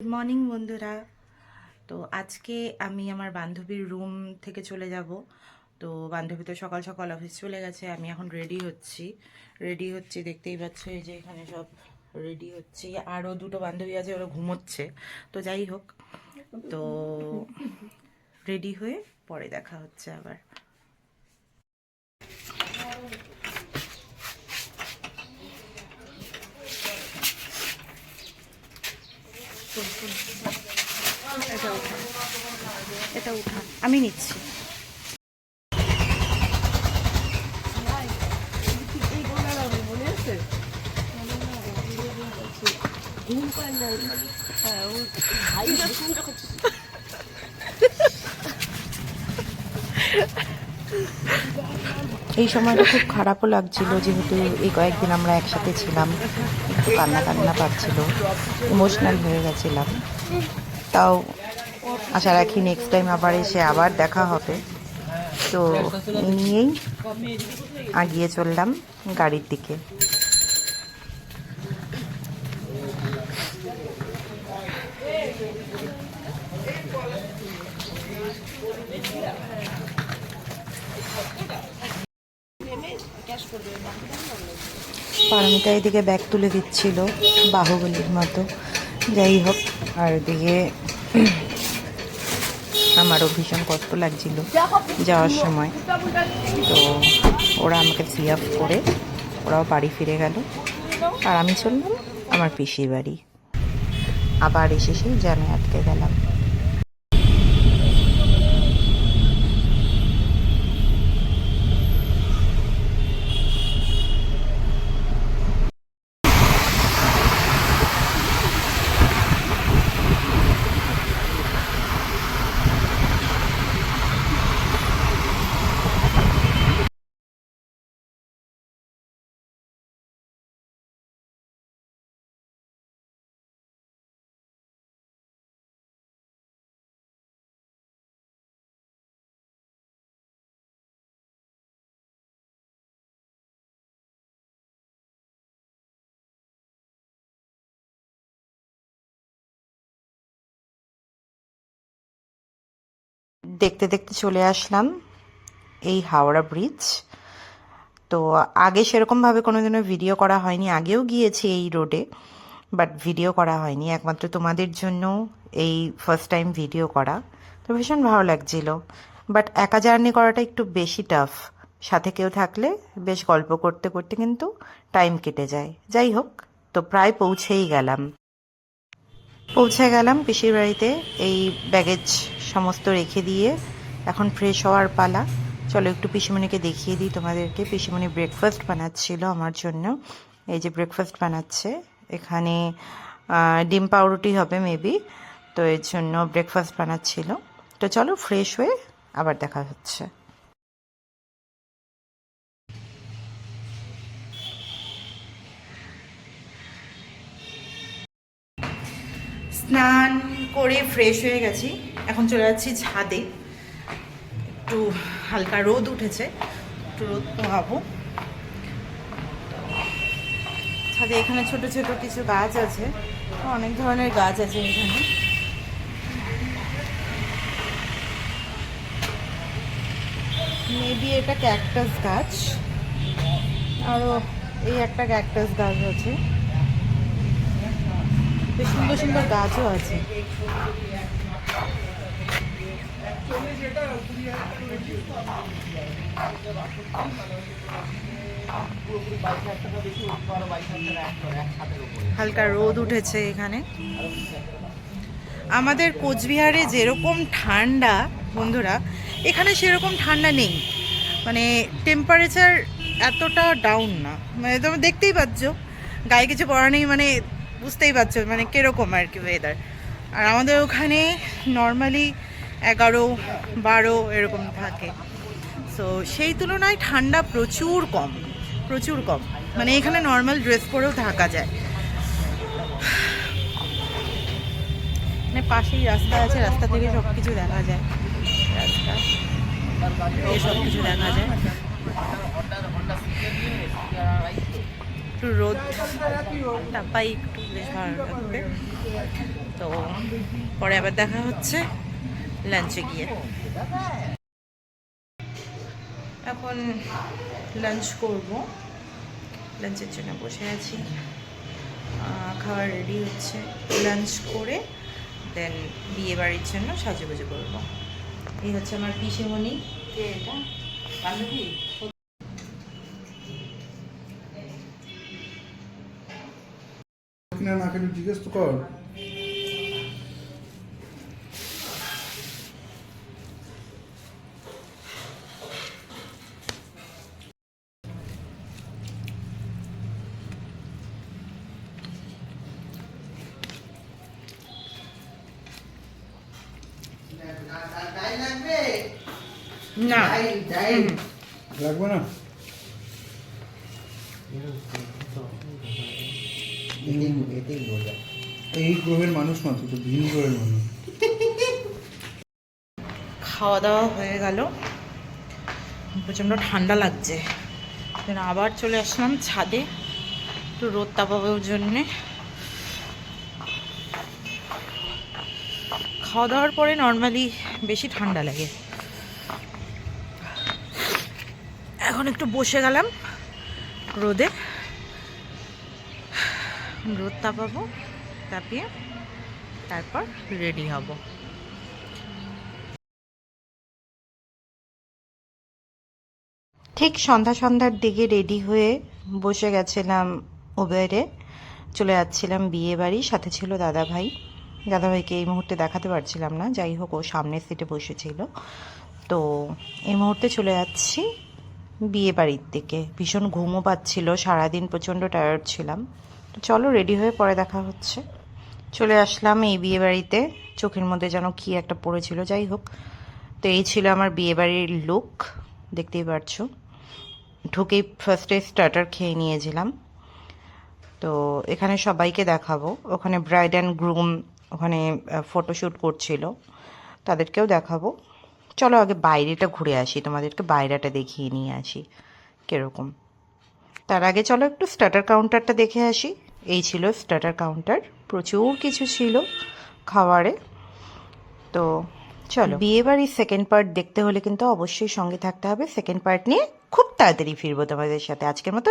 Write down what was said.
Good morning বন্ধুরা। তো আজকে আমি আমার বান্ধবীর রুম থেকে চলে যাব। তো বান্ধবী তো সকাল সকাল অফিস চলে গেছে, আমি এখন রেডি হচ্ছি। রেডি হচ্ছি, দেখতেই পাচ্ছ এই যে এখানে সব রেডি হচ্ছি। আরও দুটো বান্ধবী আছে, ওরা ঘুমোচ্ছে। তো যাই হোক, তো রেডি হয়ে পরে দেখা হচ্ছে আবার। এটা উঠান এটা উঠান আমি নিচ্ছি। এই সময়টা খুব খারাপও লাগছিল, যেহেতু এই কয়েকদিন আমরা একসাথে ছিলাম, একটু কান্না কান্না পাচ্ছিল ইমোশনাল হয়ে গেছিলাম। তাও আশা রাখি নেক্সট টাইম আবার এসে আবার দেখা হবে। তো নিয়েই আগিয়ে চললাম গাড়ির দিকে। পারমিতা এদিকে ব্যাগ তুলে দিচ্ছিল, বাহুবলির মতো। যাই হোক, আর এদিকে আমারও ভীষণ কষ্ট লাগছিল যাওয়ার সময়। তো ওরা আমাকে সি আপ করে ওরাও বাড়ি ফিরে গেল। আর আমি চললাম আমার পিসির বাড়ি। আবার এসে সেই জ্যামে আটকে গেলাম। দেখতে দেখতে চলে আসলাম এই হাওড়া ব্রিজ তো আগে সেরকমভাবে কোনো দিনও ভিডিও করা হয়নি, আগেও গিয়েছি এই রোডে বাট ভিডিও করা হয়নি। একমাত্র তোমাদের জন্য এই ফার্স্ট টাইম ভিডিও করা। তো ভীষণ ভালো লাগছিল। বাট একা জার্নি করাটা একটু বেশি টাফ সাথে কেউ থাকলে বেশ গল্প করতে করতে কিন্তু টাইম কেটে যায়। যাই হোক, তো প্রায় পৌঁছেই গেলাম। পৌঁছে গেলাম পিসির বাড়িতে, এই ব্যাগেজ সমস্ত রেখে দিয়ে। এখন ফ্রেশ হওয়ার পালা। চলো একটু পিসিমণিকে দেখিয়ে দিই তোমাদেরকে। পিসিমণি ব্রেকফাস্ট বানাচ্ছিল আমার জন্য। এই যে ব্রেকফাস্ট বানাচ্ছে। এখানে ডিম পাউরুটি হবে মেবি তো এর জন্য ব্রেকফাস্ট বানাচ্ছিল। তো চলো ফ্রেশ হয়ে আবার দেখা হচ্ছে। স্নান করে ফ্রেশ হয়ে গেছি। এখন চলে যাচ্ছি ছাদে। একটু হালকা রোদ উঠেছে। একটু রোদ পোহাবো ছাদে এখানে ছোট ছোট কিছু গাছ আছে। অনেক ধরনের গাছ আছে এখানে। মেবি এটা ক্যাকটাস গাছ। আরও এই একটা ক্যাকটাস গাছ আছে। সুন্দর সুন্দর গাছও আছে। হালকা রোদ উঠেছে এখানে। আমাদের কোচবিহারে যেরকম ঠান্ডা, বন্ধুরা, এখানে সেরকম ঠান্ডা নেই। মানে টেম্পারেচার এতটা ডাউন না। মানে তুমি দেখতেই পাচ্ছ, গায়ে কিছু পড়া নেই মানে বুঝতেই পারছ মানে কীরকম আর কি ওয়েদার আর আমাদের ওখানে নর্মালি এগারো, বারো এরকম থাকে। সো সেই তুলনায় ঠান্ডা প্রচুর কম প্রচুর কম। মানে এখানে নর্মাল ড্রেস পরেও থাকা যায়। মানে পাশেই রাস্তা আছে, রাস্তা থেকে সব কিছু দেখা যায়। রাস্তা সব কিছু দেখা যায়। একটু রোদ টাপাই একটু বেশ ভালো লাগবে। তো পরে আবার দেখা হচ্ছে লাঞ্চে গিয়ে। এখন লাঞ্চ করব। লাঞ্চের জন্য বসে আছি। খাবার রেডি হচ্ছে। লাঞ্চ করে দেন বিয়ে বাড়ির জন্য সাজুগুজু করব। এই হচ্ছে আমার পিসেমণি। এটা? বান্ধবী? কিনা না কেন জিজ্ঞেস তো কর না না এই গ্রহের মানুষ না তো ভিন গ্রহের মানুষ। খাওয়া দাওয়া হয়ে গেল। প্রচণ্ড ঠান্ডা লাগছে। আবার চলে আসলাম ছাদে একটু রোদ তাপাবের জন্যে। খাওয়া দাওয়ার পরে নর্মালি বেশি ঠান্ডা লাগে। এখন একটু বসে গেলাম রোদে। রোদ তাপাবো তাপিয়ে তারপর রেডি হব। ঠিক সন্ধ্যা সন্ধ্যার দিকে রেডি হয়ে বসে গেছিলাম উবেরে চলে যাচ্ছিলাম বিয়ে বাড়ি, সাথে ছিল দাদা ভাই দাদা ভাইকে এই মুহূর্তে দেখাতে পারছিলাম না, যাই হোক, ও সামনের সিটে বসেছিল। তো এই মুহূর্তে চলে যাচ্ছি বিয়ে বাড়ির দিকে। ভীষণ ঘুমও পাচ্ছিল, সারাদিন প্রচণ্ড টায়ার্ড ছিলাম। চলো রেডি হয়ে পরে দেখা হচ্ছে। চলে আসলাম এই বিয়ে বাড়িতে চোখের মধ্যে যেন কি একটা পড়েছিল, যাই হোক। তো এই ছিল আমার বিয়ে বাড়ির লুক দেখতেই পারছ। ঢুকেই ফার্স্টে স্টার্টার খেয়ে নিয়েছিলাম। তো এখানে সবাইকে দেখাবো। ওখানে ব্রাইড অ্যান্ড গ্রুম ওখানে ফটোশ্যুট করছিল। তাদেরকেও দেখাবো। চলো আগে বাইরেটা ঘুরে আসি। তোমাদেরকে বাইরেটা দেখিয়ে নিয়ে আসি। কীরকম? তার আগে চলো একটু স্টার্টার কাউন্টারটা দেখে আসি। এই ছিল স্টার্টার কাউন্টার প্রচুর কিছু ছিল খাবারে তো চলো বিয়ে বাড়ির সেকেন্ড পার্ট দেখতে হলে কিন্তু অবশ্যই সঙ্গে থাকতে হবে। সেকেন্ড পার্ট নিয়ে খুব তাড়াতাড়ি ফিরবো তোমাদের সাথে আজকের মতো।